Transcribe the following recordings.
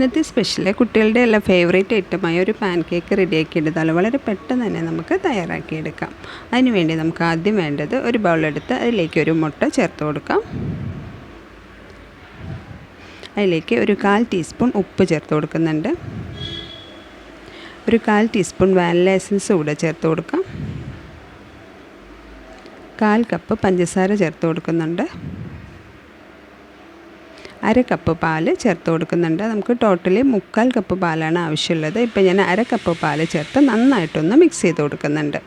ഇന്നത്തെ സ്പെഷ്യൽ കുട്ടികളുടെ എല്ലാം ഫേവറേറ്റ് ഐറ്റമായ ഒരു പാൻ കേക്ക് റെഡിയാക്കി എടുത്താൽ വളരെ പെട്ടെന്ന് തന്നെ നമുക്ക് തയ്യാറാക്കിയെടുക്കാം. അതിനുവേണ്ടി നമുക്ക് ആദ്യം വേണ്ടത് ഒരു ബൗളെടുത്ത് അതിലേക്ക് ഒരു മുട്ട ചേർത്ത് കൊടുക്കാം. അതിലേക്ക് ഒരു കാൽ ടീസ്പൂൺ ഉപ്പ് ചേർത്ത് കൊടുക്കുന്നുണ്ട്. ഒരു കാൽ ടീസ്പൂൺ വാനില എസൻസ് കൂടെ ചേർത്ത് കൊടുക്കാം. കാൽ കപ്പ് പഞ്ചസാര ചേർത്ത് കൊടുക്കുന്നുണ്ട്. അര കപ്പ് പാൽ ചേർത്ത് കൊടുക്കുന്നുണ്ട്. നമുക്ക് ടോട്ടലി മുക്കാൽ കപ്പ് പാലാണ് ആവശ്യമുള്ളത്. ഇപ്പം ഞാൻ അര കപ്പ് പാൽ ചേർത്ത് നന്നായിട്ടൊന്ന് മിക്സ് ചെയ്ത് കൊടുക്കുന്നുണ്ട്.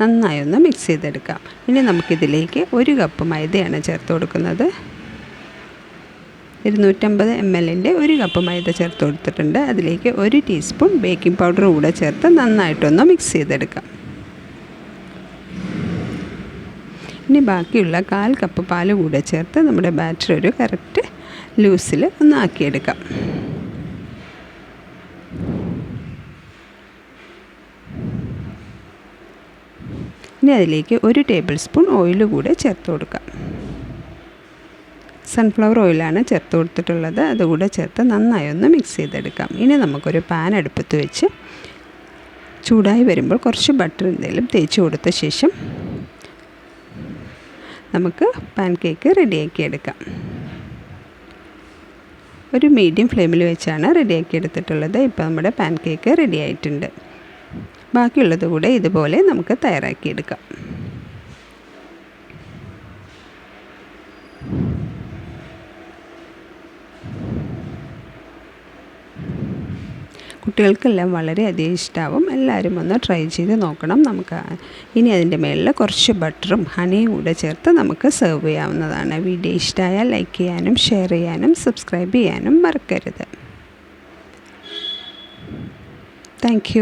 നന്നായി ഒന്ന് മിക്സ് ചെയ്തെടുക്കാം. ഇനി നമുക്കിതിലേക്ക് ഒരു കപ്പ് മൈദയാണ് ചേർത്ത് കൊടുക്കുന്നത്. ഇരുന്നൂറ്റമ്പത് എം എല്ലിന്റെ ഒരു കപ്പ് മൈദ ചേർത്ത് കൊടുത്തിട്ടുണ്ട്. അതിലേക്ക് ഒരു ടീസ്പൂൺ ബേക്കിംഗ് പൗഡർ കൂടെ ചേർത്ത് നന്നായിട്ടൊന്ന് മിക്സ് ചെയ്തെടുക്കാം. ഇനി ബാക്കിയുള്ള കാൽ കപ്പ് പാൽ കൂടെ ചേർത്ത് നമ്മുടെ ബാറ്റർ ഒരു കറക്റ്റ് ലൂസിൽ ഒന്ന് ആക്കിയെടുക്കാം. ഇനി അതിലേക്ക് ഒരു ടേബിൾ സ്പൂൺ ഓയിൽ കൂടെ ചേർത്ത് കൊടുക്കാം. സൺഫ്ലവർ ഓയിലാണ് ചേർത്ത് കൊടുത്തിട്ടുള്ളത്. അതുകൂടെ ചേർത്ത് നന്നായി ഒന്ന് മിക്സ് ചെയ്തെടുക്കാം. ഇനി നമുക്കൊരു പാൻ അടുപ്പത്ത് വെച്ച് ചൂടായി വരുമ്പോൾ കുറച്ച് ബട്ടർ എന്തെങ്കിലും തേച്ച് കൊടുത്ത ശേഷം നമുക്ക് പാൻ കേക്ക് റെഡിയാക്കി എടുക്കാം. ഒരു മീഡിയം ഫ്ലെയിമിൽ വെച്ചാണ് റെഡിയാക്കി എടുത്തിട്ടുള്ളത്. ഇപ്പോൾ നമ്മുടെ പാൻ കേക്ക് റെഡി ആയിട്ടുണ്ട് ബാക്കിയുള്ളത് കൂടെ ഇതുപോലെ നമുക്ക് തയ്യാറാക്കിയെടുക്കാം കുട്ടികൾക്കെല്ലാം വളരെയധികം ഇഷ്ടമാവും എല്ലാവരും ഒന്ന് ട്രൈ ചെയ്ത് നോക്കണം. നമുക്ക് ഇനി അതിന്റെ മേളിൽ കുറച്ച് ബട്ടറും ഹണിയും കൂടെ ചേർത്ത് നമുക്ക് സെർവ് ചെയ്യാവുന്നതാണ്. വീഡിയോ ഇഷ്ടമായാൽ ലൈക്ക് ചെയ്യാനും ഷെയർ ചെയ്യാനും സബ്സ്ക്രൈബ് ചെയ്യാനും മറക്കരുത്. താങ്ക്